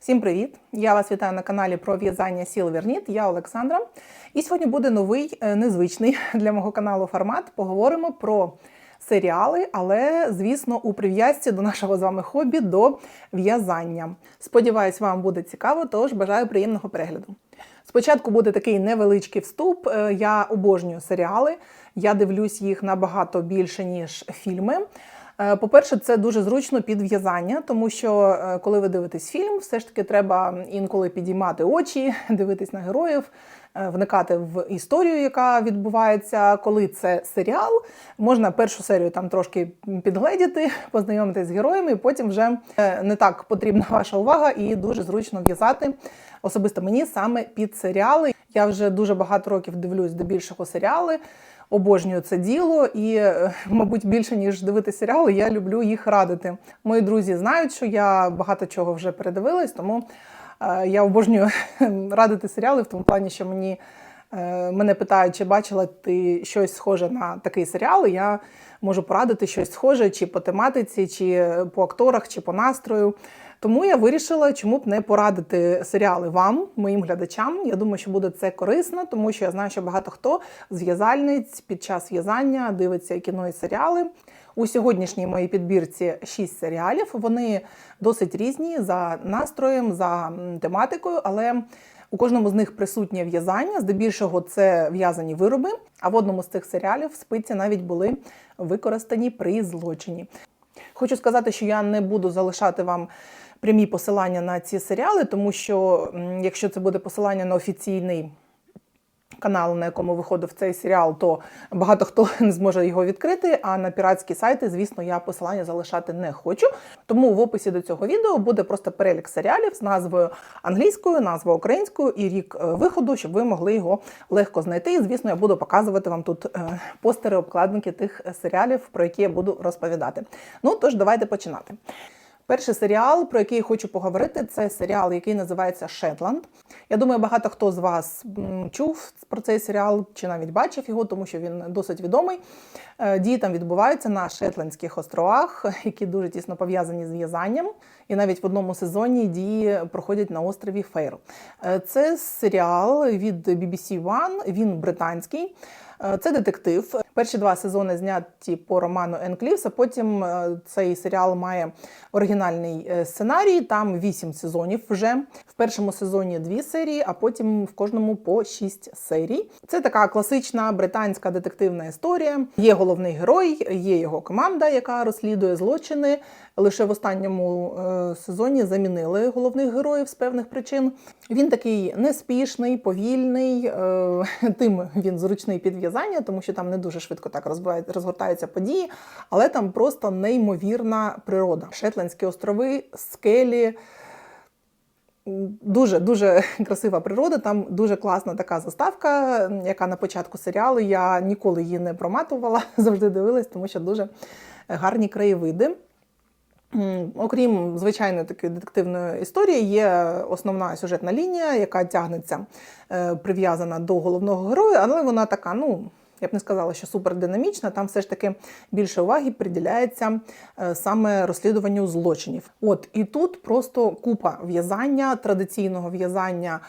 Всім привіт! Я вас вітаю на каналі про в'язання Silverknit. Я Олександра. І сьогодні буде новий е, незвичний для мого каналу формат. Поговоримо про серіали, але, звісно, у прив'язці до нашого з вами хобі до в'язання. Сподіваюсь, вам буде цікаво, тож бажаю приємного перегляду. Спочатку буде такий невеличкий вступ. Е, Я обожнюю серіали. Я дивлюсь їх набагато більше, ніж фільми. Е, По-перше, це дуже зручно під в'язання, тому що е, коли ви дивитесь фільм, все ж таки треба інколи підіймати очі, дивитись на героїв, е, вникати в історію, яка відбувається. Коли це серіал, можна першу серію там трошки підгледіти, познайомитись з героями, і потім вже не так потрібна ваша увага і дуже зручно в'язати. Особисто мені саме під серіали. Я вже дуже багато років дивлюсь здебільшого серіали. Обожнюю це діло, і, е, мабуть, більше ніж дивитися серіали, я люблю їх радити. Мої друзі знають, що я багато чого вже передивилась, тому е, я обожнюю радити серіали в тому плані, що мені е, мене питають, чи бачила ти щось схоже на такий серіал. Я можу порадити щось схоже, чи по тематиці, чи по акторах, чи по настрою. Тому я вирішила, чому б не порадити серіали вам, моїм глядачам. Я думаю, що буде це корисно, тому що я знаю, що багато хто з в'язальниць під час в'язання дивиться кіно і серіали. У сьогоднішній моїй підбірці шість серіалів. Вони досить різні за настроєм, за тематикою, але у кожному з них присутнє в'язання. Здебільшого це в'язані вироби. А в одному з цих серіалів спиці навіть були використані при злочині. Хочу сказати, що я не буду залишати вам прямі посилання на ці серіали, тому що якщо це буде посилання на офіційний канал, на якому виходив цей серіал, то багато хто не зможе його відкрити. А на піратські сайти, звісно, я посилання залишати не хочу. Тому в описі до цього відео буде просто перелік серіалів з назвою англійською, назвою українською і рік е, виходу, щоб ви могли його легко знайти. І, звісно, я буду показувати вам тут е, постери, обкладинки тих е, серіалів, про які я буду розповідати. Ну тож, давайте починати. Перший серіал, про який я хочу поговорити, це серіал, який називається Шетланд. Я думаю, багато хто з вас чув про цей серіал чи навіть бачив його, тому що він досить відомий. Е, Дії там відбуваються на Шетландських островах, які дуже тісно пов'язані з в'язанням. І навіть в одному сезоні дії проходять на острові Фейр. Е, Це серіал від BBC One, він британський. Е, Це детектив. Перші два сезони зняті по роману Енн Клівс, Потім е, цей серіал має оригінальний е, сценарій. Там вісім сезонів вже. В першому сезоні дві серії, а потім в кожному по шість серій. Це така класична британська детективна історія. Є головний герой, є його команда, яка розслідує злочини. Лише в останньому е, сезоні замінили головних героїв з певних причин. Він такий неспішний, повільний, тим він зручний під в'язання, тому що там не дуже швидко так розгортаються події, але там просто неймовірна природа. Шетландські острови, скелі. Дуже дуже красива природа. Там дуже класна така заставка, яка на початку серіалу. Я ніколи її не проматувала, завжди дивилась, тому що дуже гарні краєвиди. Окрім звичайної такої детективної історії, є основна сюжетна лінія, яка тягнеться е, прив'язана до головного героя, але вона така, ну. Я б не сказала, що супердинамічна, там все ж таки більше уваги приділяється е, саме розслідуванню злочинів. От і тут просто купа в'язання, традиційного в'язання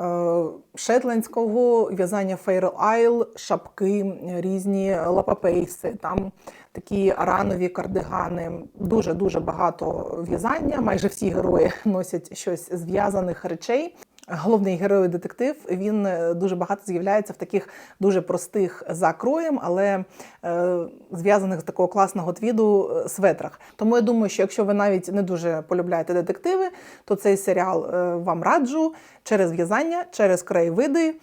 е, шетландського, в'язання Фейрел Айл, шапки, різні лапапейси, там такі аранові кардигани. Дуже дуже багато в'язання. Майже всі герої носять щось з в'язаних речей. Головний герой детектив він е, дуже багато з'являється в таких дуже простих за кроєм, але е, зв'язаних з такого класного твіду е, светрах. Тому я думаю, що якщо ви навіть не дуже полюбляєте детективи, то цей серіал е, вам раджу через в'язання, через краєвиди.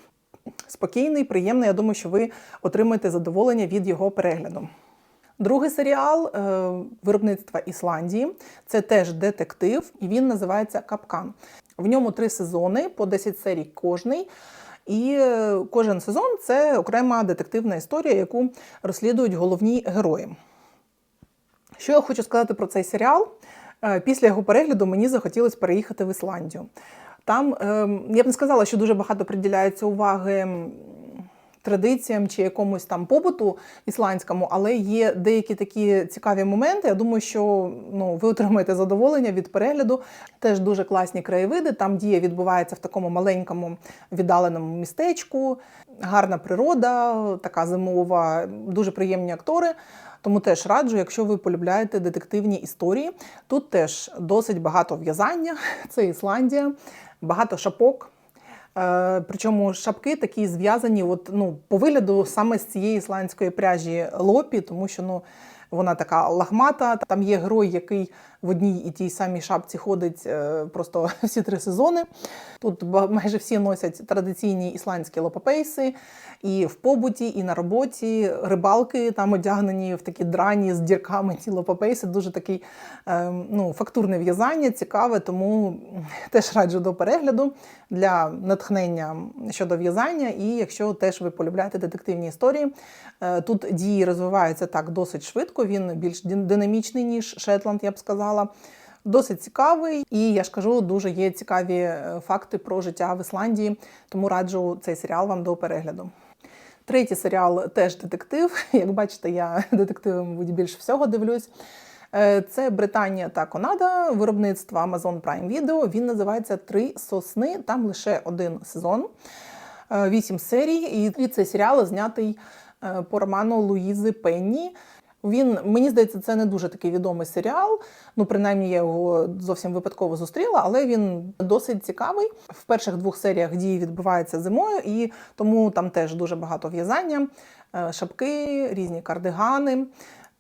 Спокійний, приємний. Я думаю, що ви отримаєте задоволення від його перегляду. Другий серіал е, виробництва Ісландії це теж детектив, і він називається Капкан. В ньому три сезони по 10 серій кожний. І е, кожен сезон це окрема детективна історія, яку розслідують головні герої. Що я хочу сказати про цей серіал? Е, Після його перегляду мені захотілося переїхати в Ісландію. Там ем, я б не сказала, що дуже багато приділяється уваги традиціям чи якомусь там побуту ісландському, але є деякі такі цікаві моменти. Я думаю, що ну, ви отримаєте задоволення від перегляду. Теж дуже класні краєвиди. Там дія відбувається в такому маленькому віддаленому містечку, гарна природа, така зимова, дуже приємні актори. Тому теж раджу, якщо ви полюбляєте детективні історії. Тут теж досить багато в'язання, це Ісландія, багато шапок. Е, Причому шапки такі зв'язані, от, ну, по вигляду саме з цієї ісландської пряжі лопі, тому що ну, вона така лагмата. Там є герой, який в одній і тій самій шапці ходить е, просто всі три сезони. Тут майже всі носять традиційні ісландські лопапейси, і в побуті, і на роботі. Рибалки там одягнені в такі драні з дірками ці лопапейси. Дуже такий е, ну, фактурне в'язання, цікаве, тому теж раджу до перегляду для натхнення щодо в'язання. І якщо теж ви полюбляєте детективні історії, е, тут дії розвиваються так досить швидко. Він більш динамічний, ніж Шетланд, я б сказала. Досить цікавий, і я ж кажу, дуже є цікаві е, факти про життя в Ісландії, тому раджу цей серіал вам до перегляду. Третій серіал теж детектив. Як бачите, я детективи, мабуть, більше всього дивлюсь. Е, Це Британія та Канада, виробництво Amazon Prime Video. Він називається Три сосни. Там лише один сезон, е, вісім серій. І цей серіал знятий по роману Луїзи Пенні. Він мені здається, це не дуже такий відомий серіал. Ну, принаймні, я його зовсім випадково зустріла, але він досить цікавий. В перших двох серіях дії відбуваються зимою, і тому там теж дуже багато в'язання, е, шапки, різні кардигани.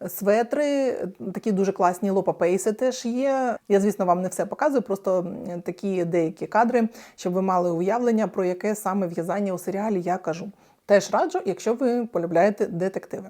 Светри, такі дуже класні лопапейси теж є. Я, звісно, вам не все показую, просто такі деякі кадри, щоб ви мали уявлення, про яке саме в'язання у серіалі я кажу. Теж раджу, якщо ви полюбляєте детективи.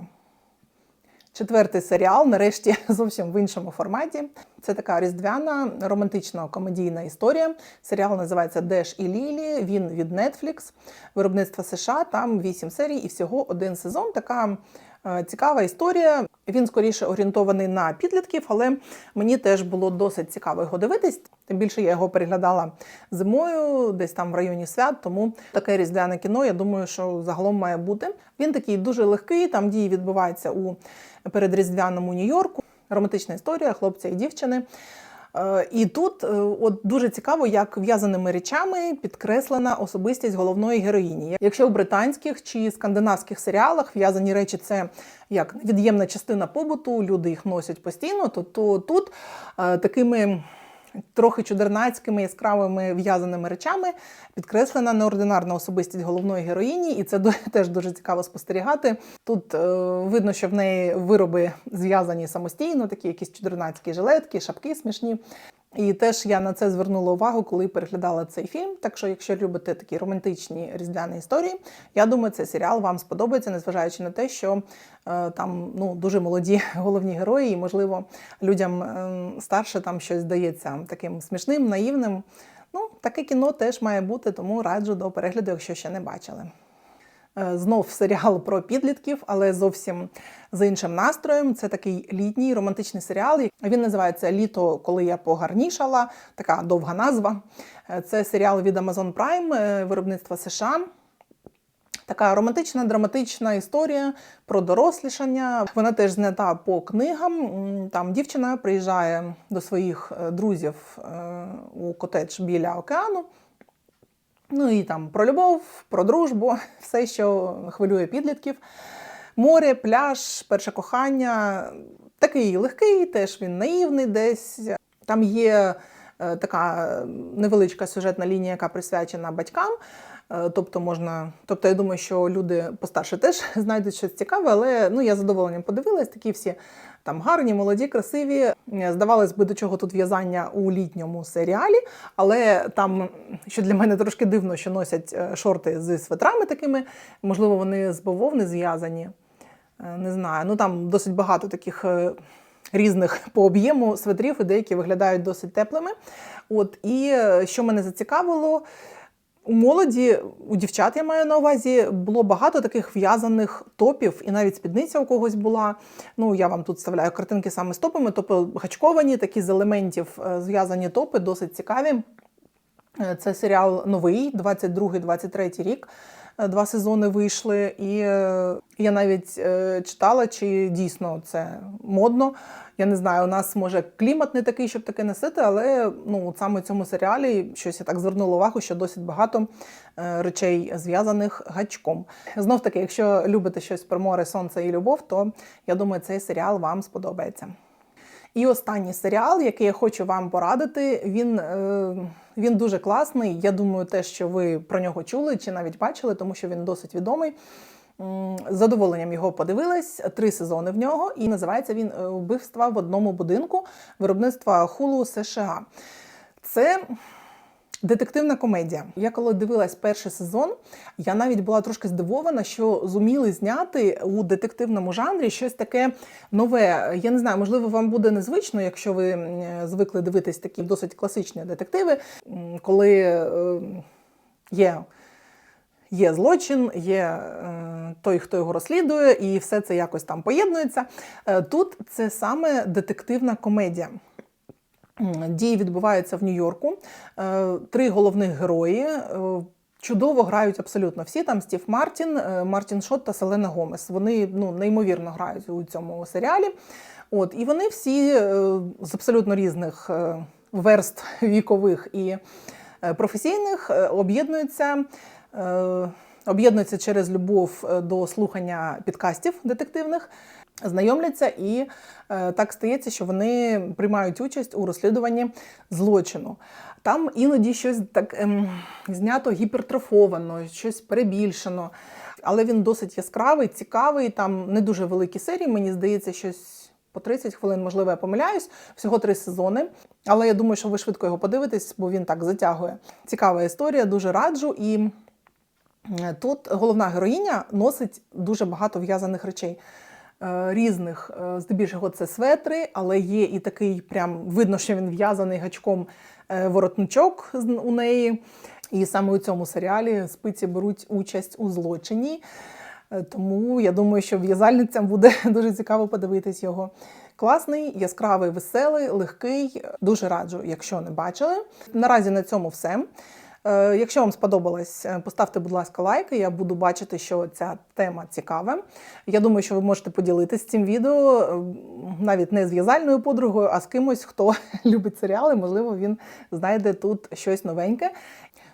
Четвертий серіал, нарешті, зовсім в іншому форматі. Це така різдвяна романтична комедійна історія. Серіал називається Деш і Лілі. Він від Netflix, виробництва США. Там вісім серій і всього один сезон. Така е, цікава історія. Він скоріше орієнтований на підлітків, але мені теж було досить цікаво його дивитись. Тим більше я його переглядала зимою, десь там в районі свят. Тому таке різдвяне кіно, я думаю, що загалом має бути. Він такий дуже легкий. Там дії відбуваються у передріздвяному Нью-Йорку. Романтична історія хлопця і дівчини. Е, І тут е, от дуже цікаво, як в'язаними речами підкреслена особистість головної героїні. Якщо в британських чи скандинавських серіалах в'язані речі це як від'ємна частина побуту, люди їх носять постійно, то, то тут е, такими трохи чудернацькими яскравими в'язаними речами підкреслена неординарна особистість головної героїні, і це теж дуже цікаво спостерігати. Тут е, видно, що в неї вироби зв'язані самостійно, такі якісь чудернацькі жилетки, шапки смішні. І теж я на це звернула увагу, коли переглядала цей фільм. Так що, якщо любите такі романтичні різдвяні історії, я думаю, цей серіал вам сподобається, незважаючи на те, що е, там ну дуже молоді головні герої, і можливо людям е, старше там щось здається таким смішним, наївним. Ну, таке кіно теж має бути, тому раджу до перегляду, якщо ще не бачили. Е, Знов серіал про підлітків, але зовсім з іншим настроєм. Це такий літній романтичний серіал. Він називається Літо, коли я погарнішала. Така довга назва. Е, Це серіал від Amazon Prime, е, виробництва США. Така романтична, драматична історія про дорослішання. Вона теж знята по книгам. Там дівчина приїжджає до своїх друзів у котедж біля океану. Ну і там про любов, про дружбу, все, що хвилює підлітків. Море, пляж, перше кохання. Такий легкий, теж він наївний десь. Там є е, така невеличка сюжетна лінія, яка присвячена батькам. Е, Тобто можна, тобто я думаю, що люди постарше теж знайдуть щось цікаве, але ну я задоволенням подивилась. Такі всі там гарні, молоді, красиві. Здавалось би, до чого тут в'язання у літньому серіалі, але там, що для мене трошки дивно, що носять е, шорти з светрами такими. Можливо, вони з бавовни зв'язані. Е, Не знаю. Ну там досить багато таких. е, Різних по об'єму светрів, і деякі виглядають досить теплими. От і що мене зацікавило, у молоді, у дівчат я маю на увазі, було багато таких в'язаних топів, і навіть спідниця у когось була. Ну, я вам тут вставляю картинки саме з топами, топи гачковані, такі з елементів е, зв'язані топи, досить цікаві. Е, Це серіал новий, 22-23 рік. Е, Два сезони вийшли, і е, я навіть е, читала, чи дійсно це модно. Я не знаю, у нас може клімат не такий, щоб таке носити, але ну саме в цьому серіалі щось я так звернула увагу, що досить багато речей зв'язаних гачком. Знов таки, якщо любите щось про море, сонце і любов, то я думаю, цей серіал вам сподобається. І останній серіал, який я хочу вам порадити, він, е, він дуже класний. Я думаю, те, що ви про нього чули чи навіть бачили, тому що він досить відомий. З задоволенням його подивилась. Три сезони в нього, і називається він е, Вбивства в одному будинку виробництва Хулу США. Це Детективна комедія. Я коли дивилась перший сезон, я навіть була трошки здивована, що зуміли зняти у детективному жанрі щось таке нове. Я не знаю, можливо, вам буде незвично, якщо ви звикли дивитись такі досить класичні детективи, коли е, є. Є злочин, є е, той, хто його розслідує, і все це якось там поєднується. Е, тут це саме детективна комедія. Дії відбуваються в Нью-Йорку. Е, Три головних герої. е, Чудово грають абсолютно всі. Там Стів Мартін, е, Мартін Шот та Селена Гомес. Вони ну, неймовірно грають у цьому серіалі. От, і вони всі з абсолютно різних верст вікових і професійних об'єднуються. Об'єднуються через любов до слухання підкастів детективних, знайомляться, і е, так стається, що вони приймають участь у розслідуванні злочину. Там іноді щось так ем, знято гіпертрофовано, щось перебільшено. Але він досить яскравий, цікавий. Там не дуже великі серії. Мені здається, щось по 30 хвилин, можливо, я помиляюсь. Всього три сезони. Але я думаю, що ви швидко його подивитесь, бо він так затягує. Цікава історія, дуже раджу. І Тут головна героїня носить дуже багато в'язаних речей. Е, Різних, Е, здебільшого це светри, але є і такий, прям видно, що він в'язаний гачком е, воротничок у неї. І саме у цьому серіалі спиці беруть участь у злочині. Тому я думаю, що в'язальницям буде дуже цікаво подивитись його. Класний, яскравий, веселий, легкий. Дуже раджу, якщо не бачили. Наразі на цьому все. Е, Якщо вам сподобалось, е, поставте, будь ласка, лайк. Я буду бачити, що ця тема цікава. Я думаю, що ви можете поділитися цим відео навіть не з в'язальною подругою, а з кимось, хто любить серіали. Можливо, він знайде тут щось новеньке.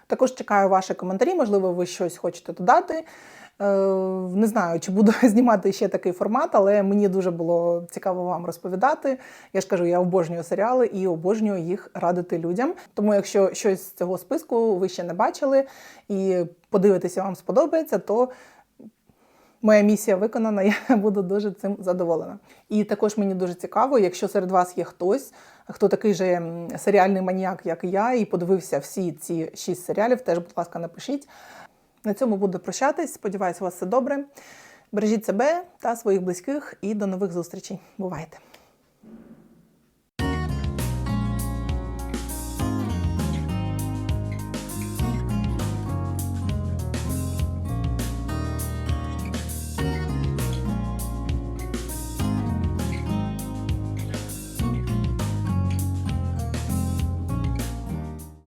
Також чекаю ваші коментарі, можливо, ви щось хочете додати. Е, Не знаю, чи буду знімати ще такий формат, але мені дуже було цікаво вам розповідати. Я ж кажу, я обожнюю серіали і обожнюю їх радити людям. Тому, якщо щось з цього списку ви ще не бачили і подивитися вам сподобається, то моя місія виконана, я буду дуже цим задоволена. І також мені дуже цікаво, якщо серед вас є хтось, хто такий же серіальний маніяк, як і я, і подивився всі ці шість серіалів, теж, будь ласка, напишіть. На цьому буду прощатись. Сподіваюся, у вас все добре. Бережіть себе та своїх близьких і до нових зустрічей. Бувайте!